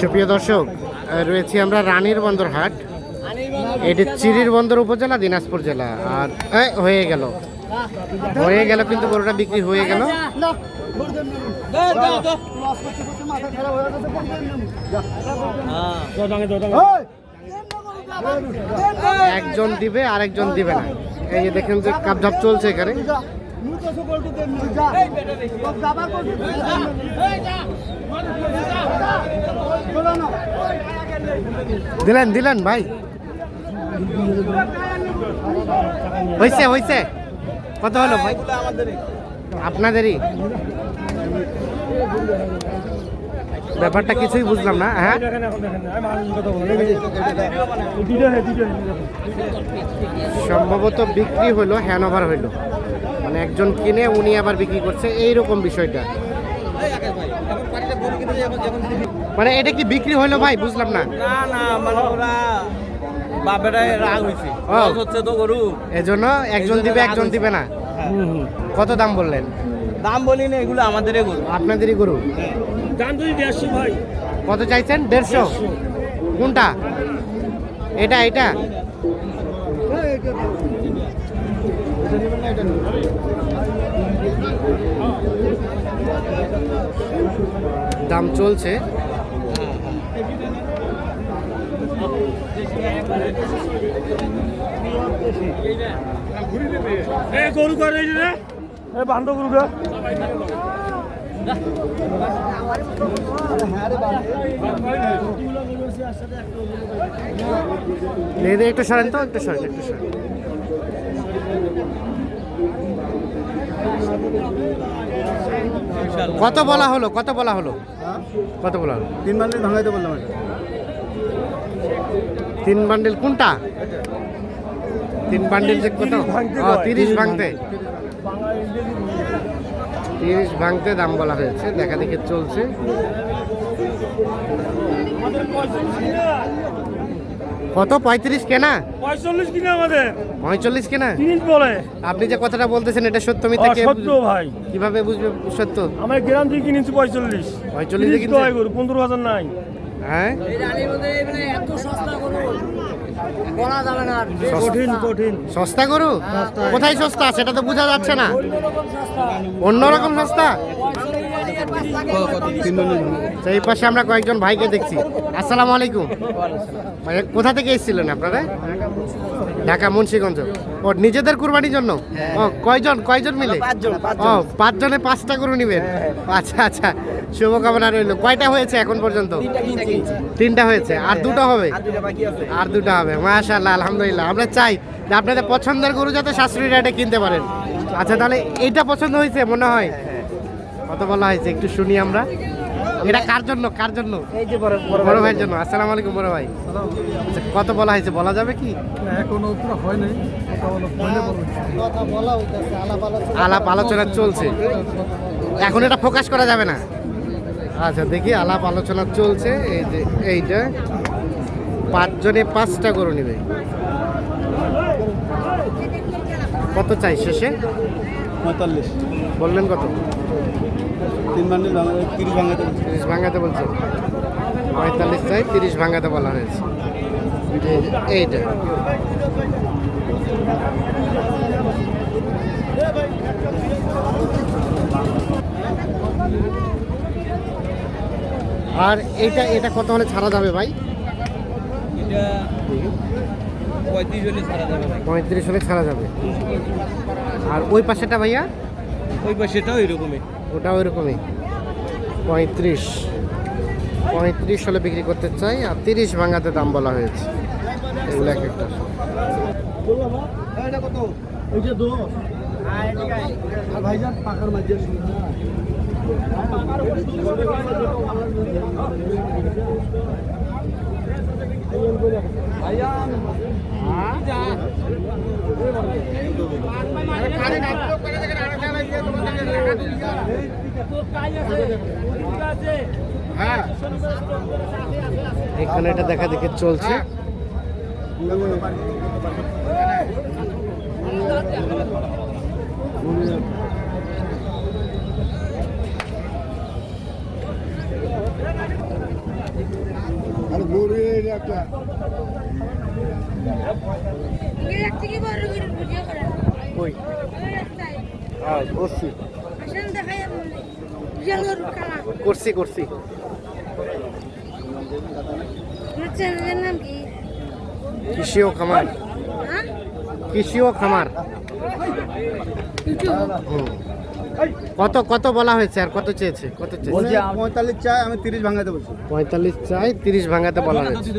সুপ্রিয় দর্শক রয়েছি আমরা রানীর বন্দর হাট এটি চিরির বন্দর উপজেলা, দিনাজপুর জেলা। আর হয়ে গেল। হয়ে গেল কিন্তু গরুটা বিক্রি হয়ে গেল। একজন দিবে, আরেকজন দিবে না। এই যে দেখেন যে কাপঝাপ চলছে এখানে। দিলেন দিলেন ভাই। হয়েছে হয়েছে কত হলো ভাই? আপনাদেরই। ব্যাপারটা কিছুই বুঝলাম না হ্যাঁ? সম্ভবত বিক্রি হলো, হ্যান ওভার হইল। মানে একজন কিনে উনি আবার বিক্রি করছে এইরকম বিষয়টা। মানে এটা কি বিক্রি হলো ভাই? বুঝলাম না। না না মানে ওরা বাপেরাই রাগ হয়েছে লস হচ্ছে তো গরু। এজন্য একজন দিবে একজন দিবে না। কত দাম বললেন? দাম বলি না এগুলো আমাদেরই গরু। আপনাদেরই গরু? দাম যদি দেড়শো ভাই। কত চাইছেন? দেড়শো? কোনটা? এটা এটা। দাম চলছে। গরু করে বান্ধ গরু একটু সরেন তো একটু সরেন একটু সরেন। কত বলা হলো কত বলা হলো? কত বলা হলো? তিন বান্ডিল ভাঙাইতে বললাম তিন বান্ডিল কোনটা? তিন বান্ডিল যে কত। তিরিশ ভাঙতে। তিরিশ ভাঙতে দাম বলা হয়েছে দেখা দেখে চলছে। কত? পঁয়ত্রিশ কেনা? পঁয়তাল্লিশ কিনে আমাদের। পঁয়তাল্লিশ কেনা? বলে। আপনি যে কথাটা বলতেছেন এটা সত্য মিথ্যা কে সত্য ভাই। কীভাবে বুঝবে? সত্য? আমার গ্রাম থেকে কিনেছি পঁয়তাল্লিশ। 45 তিরিশ কিনছে? কয় গরু পনেরো হাজার নাই। হ্যাঁ? কঠিন কঠিন। সস্তা গরু? কোথায় সস্তা? সেটা তো বোঝা যাচ্ছে না। অন্যরকম সস্তা? তো এই পাশে আমরা কয়েকজন ভাইকে দেখছি। আসসালামু আলাইকুম। ভাই, কোথা থেকে এসেছিলেন আপনারা? ঢাকা মুন্সিগঞ্জ। ও নিজেদের কুরবানির জন্য? ও কয়জন? কয়জন মিলে? ও পাঁচজনে পাঁচটা গরু নিবেন? আচ্ছা আচ্ছা। শুভকামনা রইল। কয়টা হয়েছে এখন পর্যন্ত? তিনটা হয়েছে। আর দুটো হবে? আর দুটো হবে। মাশাআল্লাহ আলহামদুলিল্লাহ। আমরা চাই যে আপনাদের পছন্দের গরু যাতে সাশ্রয়ী রেটে কিনতে পারেন। আচ্ছা তাহলে এইটা পছন্দ হয়েছে মনে হয়। কত বলা হয়েছে একটু শুনি আমরা। এটা কার জন্য কার জন্য? বড় ভাইয়ের জন্য। আসসালামু আলাইকুম বড় ভাই। আচ্ছা, কত বলা হয়েছে বলা যাবে কি? এখনও পুরো হয় নাই। আলাপ আলোচনা চলছে। এখন এটা ফোকাস করা যাবে না। আচ্ছা দেখি আলাপ আলোচনা চলছে। এই যে এইটা পাঁচজনে পাঁচটা গরু নেবে। কত চাই শেষে? পঁয়তাল্লিশ। বললেন কত? তিন বান্ডিল ভাঙাতে তিরিশ ভাঙাতে তিরিশ ভাঙাতে বলছে। পঁয়তাল্লিশ চাই তিরিশ ভাঙাতে বলা হয়েছে। এইটা। আর এটা এটা কত হলে ছাড়া যাবে ভাই? এটা পঁয়ত্রিশ হলে ছাড়া যাবে। আর ওই পাশেটা ভাইয়া? ওই পাশেটাও এরকমই। ওটা ওইরকমই পঁয়ত্রিশ। পঁয়ত্রিশ হলে বিক্রি করতে চাই আর তিরিশ ভাঙাতে দাম বলা হয়েছে। এগুলো এক একটা। মাঝে এখানে এটা দেখা দেখে চলছে। এক থেকে বড় করে ভিডিও করেন কই? হ্যাঁ করছি। করছি করছি। কৃষি ও খামার। কৃষি ও খামার। কত কত বলা হয়েছে আর কত চেয়েছে? কত চেয়েছে? পঁয়তাল্লিশ চাই আমি তিরিশ ভাঙাতে বলছি। পঁয়তাল্লিশ চাই তিরিশ ভাঙাতে বলা হয়েছে।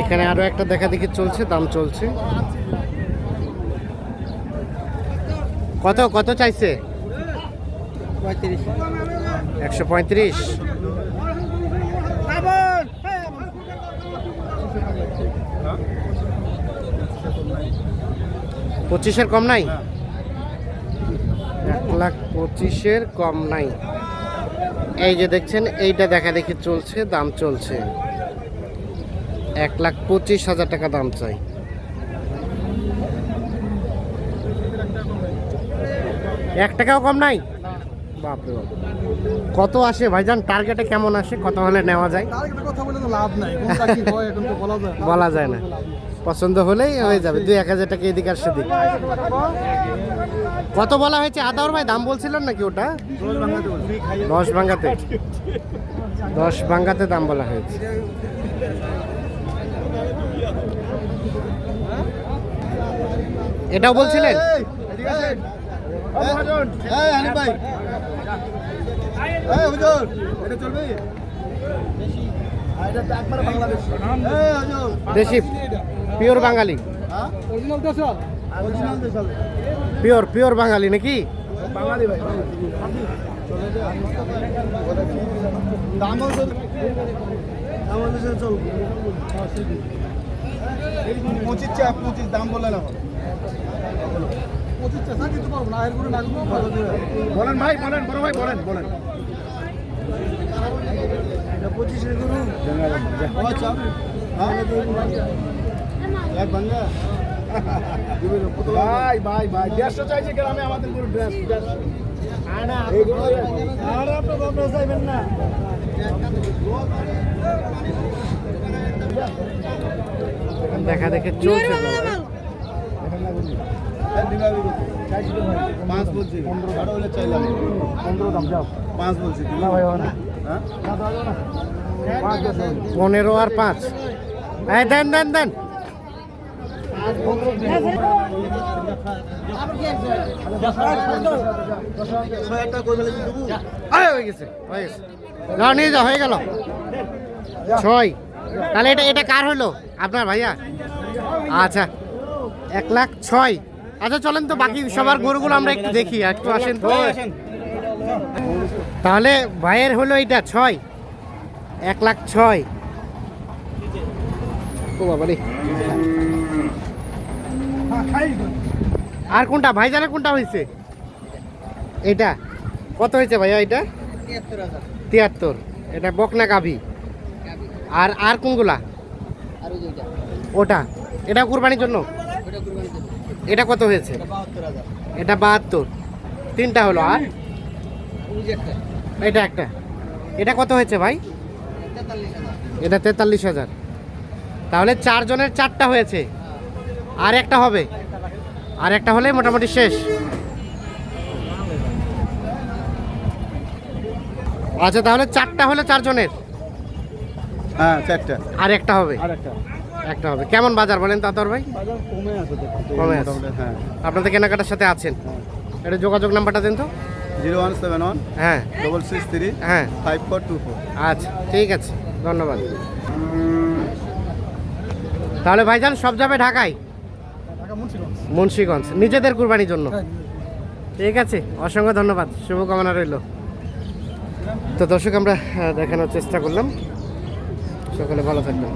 এখানে আরও একটা দেখা দেখি চলছে, দাম চলছে। কত কত চাইছে? একশো পঁয়ত্রিশ। পঁচিশের কম নাই? লাখ পঁচিশের কম নাই। এই যে দেখছেন এইটা দেখা দেখি চলছে দাম চলছে। এক লাখ পঁচিশ হাজার টাকা দাম চাই। এক টাকাও কম নাই? বাপরে বাপ। কত আসে ভাইজান? টার্গেটে কেমন আসে? কত হলে নেওয়া যায়। বলে যায় না। বলা যায় না। পছন্দ হলেই হয়ে যাবে। দুই এক হাজার টাকা এদিক আর সেদিক কত বলা হয়েছে আদাওর ভাই দাম বলছিলেন নাকি ওটা দশ ভাঙ্গাতে দশ ভাঙ্গাতে দাম বলা হয়েছে এটাও বলছিলেন এই, এদিকে আসেন। এই, এই, হানিফ ভাই। এই, হুজুর, এটা চলবে? আর এটা তো একবারে বাংলাদেশ। এই, হুজুর। দেশি পিওর বাঙালি? Original দেশাল। পিওর পিওর বাঙালি নাকি? বাঙালি ভাই পঁচিশ চা পঁচিশ দাম বলে না বলেন ভাই বলেন বড় ভাই বলেন বলেন। পঁচিশের গরু আচ্ছা। এক ভাঙ্গা ভাই ভাই ভাই দেড়শো চাইছে গ্রামে আমাদের গরু আর আপনার চাইবেন না। দেখা দেখে চলছে পাঁচ বলছি। পনেরো। হলে চাইলাম পনেরো দাম যাও। পাঁচ বলছি না ভাই না। হ্যাঁ? পনেরো আর পাঁচ। দেন দেন দেন ছয় একটা করে ফেলেছি দেবো আয়, হয়ে গেল। ছয়। তাহলে এটা এটা কার হলো? আপনার ভাইয়া? আচ্ছা এক লাখ ছয়। আচ্ছা চলেন তো, বাকি সবার গরুগুলো আমরা একটু দেখি, একটু আসেন। তাহলে ভাইয়ের হলো এটা ছয়। এক লাখ ছয়। বাবা আর কোনটা? ভাইজানের কোনটা হয়েছে এটা? কত হয়েছে ভাইয়া এটা? তিয়াত্তর। এটা বকনা গাভি? আর আর কোনগুলা? ওটা? এটা কুরবানির জন্য? এটা কত হয়েছে? এটা বাহাত্তর। তিনটা হলো, আর? এটা একটা। এটা কত হয়েছে ভাই? এটা তেতাল্লিশ হাজার। তাহলে চারজনের চারটা হয়েছে। আর একটা হবে। আর একটা হলে মোটামুটি শেষ। আচ্ছা তাহলে চারটা হলে চারজনের? হ্যাঁ চারটা। আর একটা হবে? একটা। একটা হবে। কেমন বাজার বলেন তাতর ভাই? কমে আছে কমে আছে। হ্যাঁ। আপনাদের কেনাকাটার সাথে আছেন? এটা যোগাযোগ নাম্বারটা দেন তো। জিরো ওয়ান সেভেন ওয়ান হ্যাঁ। ডবল সিক্স থ্রি হ্যাঁ। Five four two four. আচ্ছা ঠিক আছে। ধন্যবাদ। তাহলে ভাইজান সব যাবে ঢাকায়? মুন্সিগঞ্জ। নিজেদের কুরবানির জন্য। ঠিক আছে অসংখ্য ধন্যবাদ। শুভকামনা রইল। তো দর্শক আমরা দেখানোর চেষ্টা করলাম। সকলে ভালো থাকবেন।